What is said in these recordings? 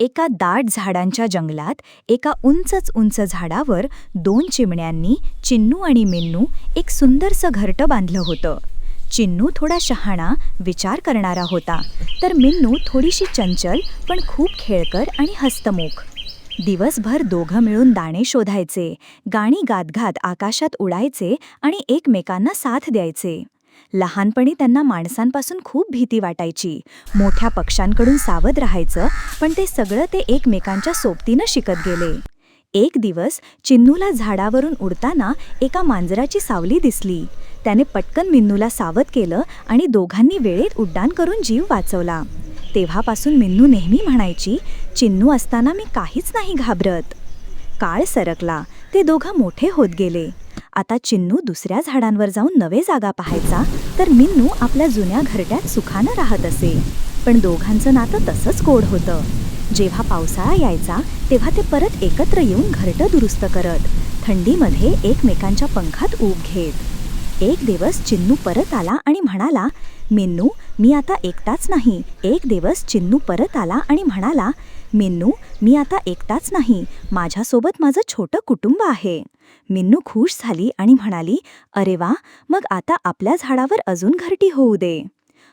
एका दाट झाडांच्या जंगलात एका उंचच उंच झाडावर दोन चिमण्यांनी चिन्नू आणि मिन्नू एक सुंदरसं घरटं बांधलं होतं. चिन्नू थोडा शहाणा विचार करणारा होता. तर मिन्नू थोडीशी चंचल पण खूप खेळकर आणि हस्तमुख. दिवसभर दोघं मिळून दाणे शोधायचे गाणी गात गात आकाशात उडायचे आणि एकमेकांना साथ द्यायचे. लहानपणी त्यांना माणसांपासून खूप भीती वाटायची. मोठ्या पक्ष्यांकडून सावध राहायचं पण ते सगळं ते एकमेकांच्या सोबतीनं शिकत गेले. एक दिवस चिन्नूला झाडावरून उडताना एका मांजराची सावली दिसली. त्याने पटकन मिन्नूला सावध केलं आणि दोघांनी वेळेत उड्डाण करून जीव वाचवला. तेव्हापासून मिन्नू नेहमी म्हणायची चिन्नू असताना मी काहीच नाही घाबरत. काळ सरकला. ते दोघं मोठे होत गेले. आता चिन्नू दुसऱ्या झाडांवर जाऊन नवे जागा पाहायचा तर मिन्नू आपल्या जुन्या घरट्यात सुखानं राहत असे. पण दोघांचं नातं तसंच गोड होतं. जेव्हा पावसाळा यायचा तेव्हा ते परत एकत्र येऊन घरटं दुरुस्त करत थंडीमध्ये एकमेकांच्या पंखात ऊब घेत. एक दिवस चिन्नू परत आला आणि म्हणाला मिन्नू मी आता एकटाच नाही. एक दिवस चिन्नू परत आला आणि म्हणाला मिन्नू मी आता एकटाच नाही. माझ्यासोबत माझं छोटं कुटुंब आहे. मिन्नू खुश झाली आणि म्हणाली अरे वा मग आता आपल्या झाडावर अजून घरटी होऊ दे.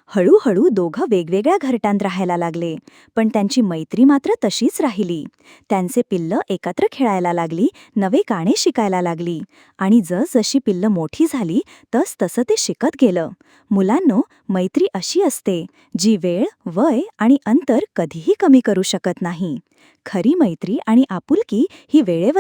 हळूहळू दोघं वेगवेगळ्या घरट्यांत राहायला लागले पण त्यांची मैत्री मात्र तशीच राहिली. त्यांचे पिल्लं एकत्र खेळायला लागली नवे गाणे शिकायला लागली आणि जसजशी पिल्लं मोठी झाली तस तसं ते शिकत गेलं. मुलांनो मैत्री अशी असते जी वेळ वय आणि अंतर कधीही कमी करू शकत नाही. खरी मैत्री आणि आपुलकी ही वेळेवर